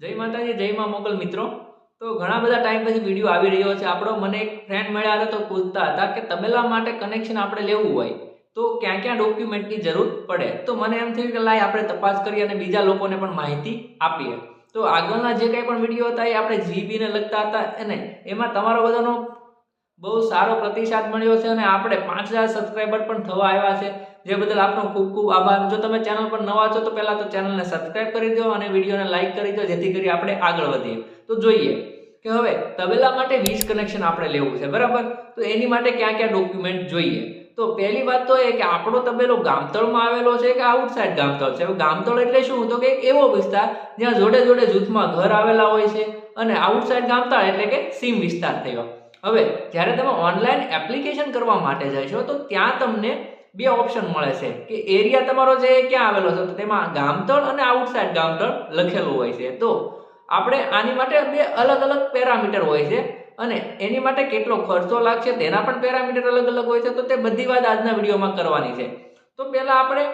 જય માતાજી, જય માં મોગલ મિત્રો. તો ઘણા બધા ટાઈમ પછી વીડિયો આવી રહ્યો છે. આપણો મને એક ફ્રેન્ડ મળ્યા હતા તો પૂછતા હતા કે તબેલા માટે કનેક્શન આપણે લેવું હોય, તો ક્યાં ક્યાં ડોક્યુમેન્ટની જરૂર પડે? તો મને એમ થયું કે લાય, આપણે તપાસ કરીએ અને બીજા લોકોને પણ માહિતી આપીએ. તો આગળના જે કંઈ પણ વીડિયો હતા એ આપણે જીબીને લગતા હતા અને એમાં તમારો બધાનો બહુ સારો પ્રતિસાદ મળ્યો છે અને આપણે પાંચ હજાર સબસ્ક્રાઈબર પણ થવા આવ્યા છે. જે બદલ આપનો ખૂબ ખૂબ આભાર. જો તમે ચેનલ પર નવા છો, તો પહેલાં તો ચેનલને સબસ્ક્રાઈબ કરી દો અને વિડીયોને લાઇક કરી દો, જેથી કરી આપણે આગળ વધીએ. તો જોઈએ કે હવે તબેલા માટે વીજ કનેક્શન આપણે લેવું છે, બરાબર? તો એની માટે ક્યાં ક્યાં ડોક્યુમેન્ટ જોઈએ? તો પહેલી વાત તો એ કે આપણો તબેલો ગામતળમાં આવેલો છે કે આઉટસાઇડ ગામતળ છે? હવે ગામતળ એટલે શું? તો કે એવો વિસ્તાર જ્યાં જોડે જોડે જૂથમાં ઘર આવેલા હોય છે અને આઉટસાઇડ ગામતળ એટલે કે સીમ વિસ્તાર થયો. હવે, જ્યારે તમે ઓનલાઈન એપ્લિકેશન કરવા માટે જશો તો ત્યાં તમને બે ઓપ્શન મળે છે. કે એરિયા તમારો જે ક્યાં આવેલો છે, તો તેમાં ગામતળ અને આઉટસાઇડ ગામતળ લખેલું હોય છે. તો આપણે આની માટે બે અલગ અલગ પેરામીટર હોય છે અને એની માટે કેટલો ખર્ચો લાગશે તેના પણ પેરામીટર અલગ અલગ હોય છે, તો તે બધી વાત આજના વિડીયોમાં કરવાની છે. તો પહેલાં આપણે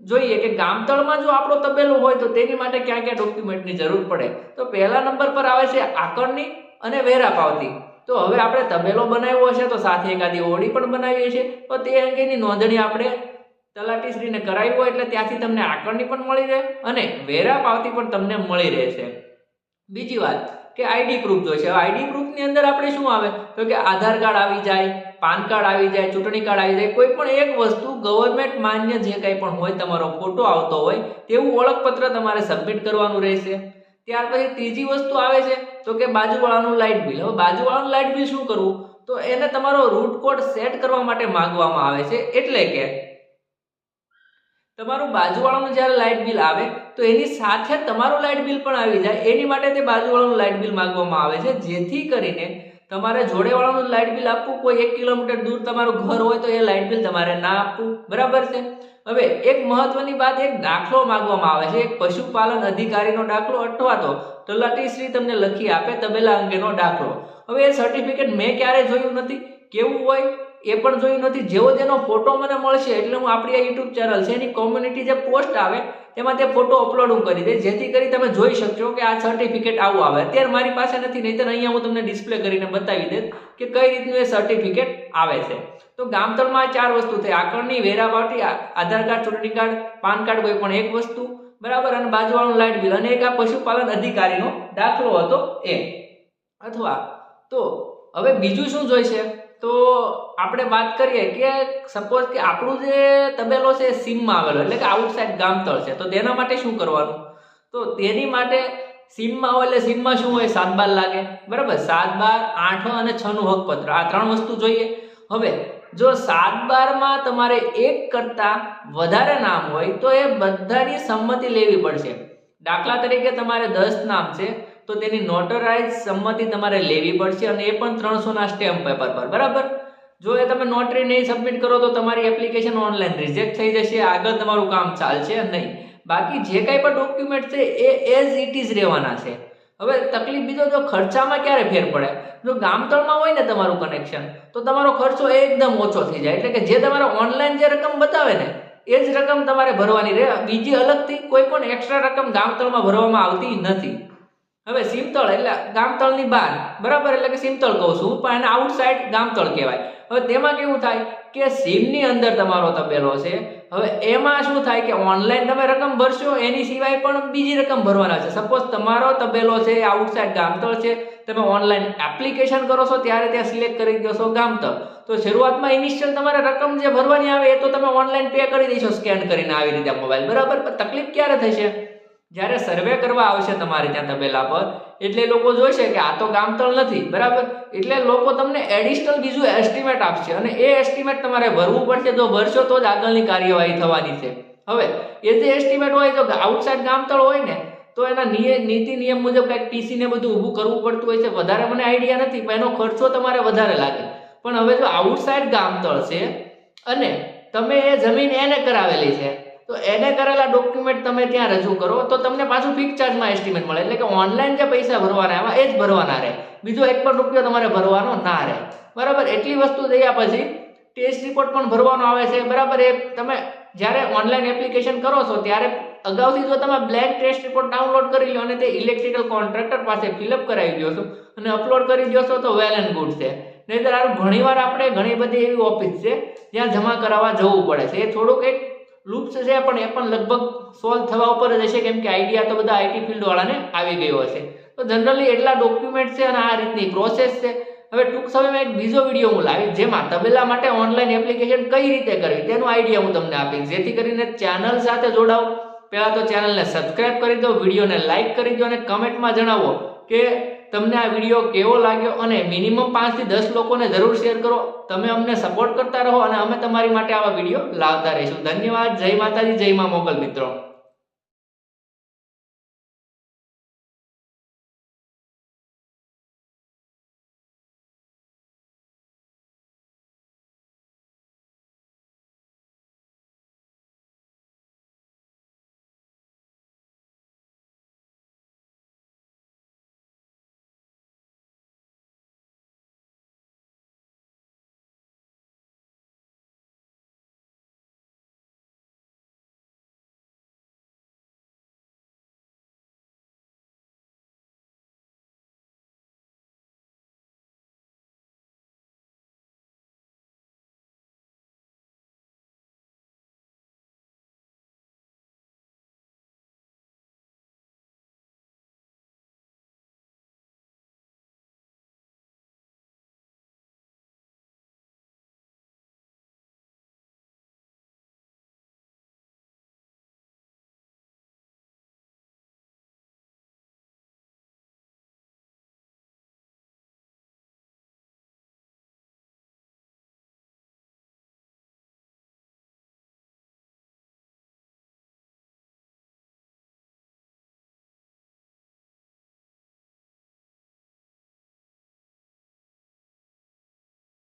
જોઈએ કે ગામતળમાં જો આપણો તબેલો હોય, તો તેની માટે ક્યાં ક્યાં ડોક્યુમેન્ટની જરૂર પડે? તો પહેલા નંબર પર આવે છે આકરણી અને વેરા પાવતી. તો હવે આપણે તબેલો બનાવ્યો હશે તો સાથે એકાદી ઓડી પણ બનાવીએ છીએ. તો તે અંગેની નોંધણી આપણે તલાટીશ્રીને કરાવી હોય એટલે ત્યાંથી તમને આકરણી પણ મળી રહે અને વેરા પાવતી પણ તમને મળી રહેશે બીજી વાત કે આઈડી પ્રૂફ જોઈશે. હવે આઈડી પ્રૂફની અંદર આપણે શું આવે? તો કે આધાર કાર્ડ આવી જાય, પાન કાર્ડ આવી જાય, ચૂંટણી કાર્ડ આવી જાય, કોઈ પણ એક વસ્તુ ગવર્મેન્ટ માન્ય જે કંઈ પણ હોય, તમારો ફોટો આવતો હોય, તેવું ઓળખપત્ર તમારે સબમિટ કરવાનું રહેશે. ત્યાર પછી ત્રીજી વસ્તુ આવે છે, તો કે બાજુવાળાનું લાઇટ બિલ હવે બાજુવાળાનું લાઇટ બિલ શું કરવું? તો એને તમારો રૂટ કોડ સેટ કરવા માટે માંગવામાં આવે છે, એટલે કે તમારું બાજુવાળાનું જ્યારે લાઇટ બિલ આવે, તો એની સાથે તમારું લાઇટ બિલ પણ આવી જાય. એની માટે તે બાજુવાળાનું લાઇટ બિલ માંગવામાં આવે છે. જેથી કરીને તમારે જોડેવાળાનું લાઇટ બિલ આપવું, કોઈ એક કિલોમીટર દૂર તમારું ઘર હોય તો એ લાઇટ બિલ તમારે ના આપવું. બરાબર છે? હવે એક મહત્વની વાત, એક દાખલો માંગવામાં આવે છે. એક પશુપાલન અધિકારીનો દાખલો અથવા તો તલાટીશ્રી તમને લખી આપે તબેલા અંગેનો દાખલો. હવે એ સર્ટિફિકેટ મેં ક્યારે જોયું નથી? કેવું હોય? એ પણ જોયું નથી. જેવો તેનો ફોટો મને મળશે એટલે હું આપણી આ યુટ્યુબ ચેનલ છે, એની કોમ્યુનિટી જે પોસ્ટ આવે, તેમાં તે ફોટો અપલોડ હું કરી દઈશ. જેથી કરી તમે જોઈ શકશો કે આ સર્ટિફિકેટ આવું આવે. અત્યારે મારી પાસે નથી નહીં અહીંયા હું તમને ડિસ્પ્લે કરીને બતાવી દઈશ કે કઈ રીતનું એ સર્ટિફિકેટ આવે છે. તો ગામતળમાં ચાર વસ્તુ થઈ. આકરણી, વેરા પાટી આધાર કાર્ડ, ચૂંટણી કાર્ડ, પાન કાર્ડ કોઈ પણ એક વસ્તુ. બરાબર? અને બાજુવાળું લાઇટ બિલ. અને એક આ પશુપાલન અધિકારીનો દાખલો હતો એ. અથવા તો હવે બીજું શું જોઈશે? તો આપણે વાત કરીએ કે સપોઝ કે આપણું જે તબેલો છે સીમમાં આવેલો, એટલે કે આઉટસાઇડ ગામતળ છે. તો તેના માટે શું કરવાનું? તો તેની માટે સીમમાં હોય એટલે સીમમાં શું હોય? સાત બાર લાગે. બરાબર? સાત બાર, આઠ અને છ નું હકપત્ર. આ ત્રણ વસ્તુ જોઈએ. હવે જો સાત બારમાં તમારે એક કરતાં વધારે નામ હોય, તો એ બધાની સંમતિ લેવી પડશે. દાખલા તરીકે તમારે દસ નામ છે, તો તેની નોટરાઇઝ સંમતિ તમારે લેવી પડશે અને એ પણ ત્રણસોના સ્ટેમ્પ પેપર પર, બરાબર? જો એ તમે નોટરી નહીં સબમિટ કરો, તો તમારી એપ્લિકેશન ઓનલાઈન રિજેક્ટ થઈ જશે, આગળ તમારું કામ ચાલશે નહીં. બાકી જે કાંઈ પણ ડોક્યુમેન્ટ છે, એ એઝ ઇટ ઇઝ રહેવાના છે. હવે તકલીફ બીજો જો ખર્ચામાં ક્યારે ફેર પડે? જો ગામતળમાં હોય ને તમારું કનેક્શન તો તમારો ખર્ચો એકદમ ઓછો થઈ જાય. એટલે કે જે તમારે ઓનલાઈન જે રકમ બતાવે ને, એ જ રકમ તમારે ભરવાની રહે. બીજી અલગથી કોઈ પણ એક્સ્ટ્રા રકમ ગામતળમાં ભરવામાં આવતી નથી. હવે સિમતળ એટલે ગામતળની બહાર, બરાબર? એટલે કે સિમતળ કહું છું પણ એને આઉટસાઇડ ગામતળ કહેવાય. હવે તેમાં કેવું થાય કે સીમની અંદર તમારો તબેલો છે હવે એમાં શું થાય કે ઓનલાઈન તમે રકમ ભરશો, એની સિવાય પણ બીજી રકમ ભરવાના છે. સપોઝ તમારો તબેલો છે આઉટસાઇડ ગામતળ છે, તમે ઓનલાઈન એપ્લિકેશન કરો છો, ત્યારે ત્યાં સિલેક્ટ કરી દો છો ગામતળ. તો શરૂઆતમાં ઇનિશિયલ તમારે રકમ જે ભરવાની આવે એ તો તમે ઓનલાઈન પે કરી દેશો સ્કેન કરીને આવી રીતે મોબાઈલ બરાબર? તકલીફ ક્યારે થશે? જ્યારે સર્વે કરવા આવશે તમારે ત્યાં તબેલા પર, એટલે લોકો જોઈશે કે આ તો ગામતળ નથી, બરાબર? એટલે લોકો તમને એડિશનલ બીજું એસ્ટિમેટ આપશે અને એ એસ્ટિમેટ તમારે ભરવું પડશે જો ભરશો તો જ આગળની કાર્યવાહી થવાની છે. હવે, એ જે એસ્ટિમેટ હોય તો આઉટસાઇડ ગામતળ હોય ને, તો એના નીતિ નિયમ મુજબ કંઈક ટીસી ને બધું ઊભું કરવું પડતું હોય છે. વધારે મને આઈડિયા નથી, પણ એનો ખર્ચો તમારે વધારે લાગે. પણ હવે જો આઉટસાઇડ ગામતળ છે અને તમે એ જમીન એને કરાવેલી છે તો એને કરેલા ડોક્યુમેન્ટ તમે ત્યાં રજૂ કરો, તો તમને પાછું ફિક્સ ચાર્જમાં એસ્ટિમેટ મળે. એટલે કે ઓનલાઈન જે પૈસા ભરવાના એમાં એ જ ભરવાના રહે. બીજો એક પણ રૂપિયો તમારે ભરવાનો ના રહે. બરાબર? એટલી વસ્તુ થયા પછી ટેસ્ટ રિપોર્ટ પણ ભરવાનો આવે છે. બરાબર? એ તમે જ્યારે ઓનલાઈન એપ્લિકેશન કરો છો, ત્યારે અગાઉથી જો તમે બ્લેન્ક ટેસ્ટ રિપોર્ટ ડાઉનલોડ કરી લો અને તે ઇલેક્ટ્રિકલ કોન્ટ્રાક્ટર પાસે ફિલઅપ કરાવી દો છો અને અપલોડ કરી દો છો, તો વેલ એન્ડ ગુડ છે. નહીંતર ઘણીવાર આપણે ઘણી બધી એવી ઓફિસ છે, જ્યાં જમા કરાવવા જવું પડે છે. એ થોડુંક એક લૂપ્સ છે પણ એ પણ લગભગ સોલ્વ થવા ઉપર જ હશે. કેમ કે આઈડિયા તો બધા આઈટી ફિલ્ડ વાળાને આવી ગયો હશે. તો જનરલી એટલા ડોક્યુમેન્ટ છે અને આ રીતની પ્રોસેસ છે. હવે ટૂંક સમયમાં એક બીજો વીડિયો હું લાવીશ, જેમાં તબેલા માટે ઓનલાઈન એપ્લિકેશન કઈ રીતે કરવી તેનો આઈડિયા હું તમને આપીશ. જેથી કરીને ચેનલ સાથે જોડાઓ. પહેલાં તો ચેનલને સબસ્ક્રાઇબ કરી દો વિડીયોને લાઇક કરી દો અને કમેન્ટમાં જણાવો કે તમને આ વીડિયો કેવો લાગ્યો અને મિનિમમ પાંચથી દસ લોકોને જરૂર શેર કરો. તમે અમને સપોર્ટ કરતા રહો અને અમે તમારી માટે આવા વીડિયો લાવતા રહીશું. ધન્યવાદ. જય માતાજી. જય મા મોગલ મિત્રો.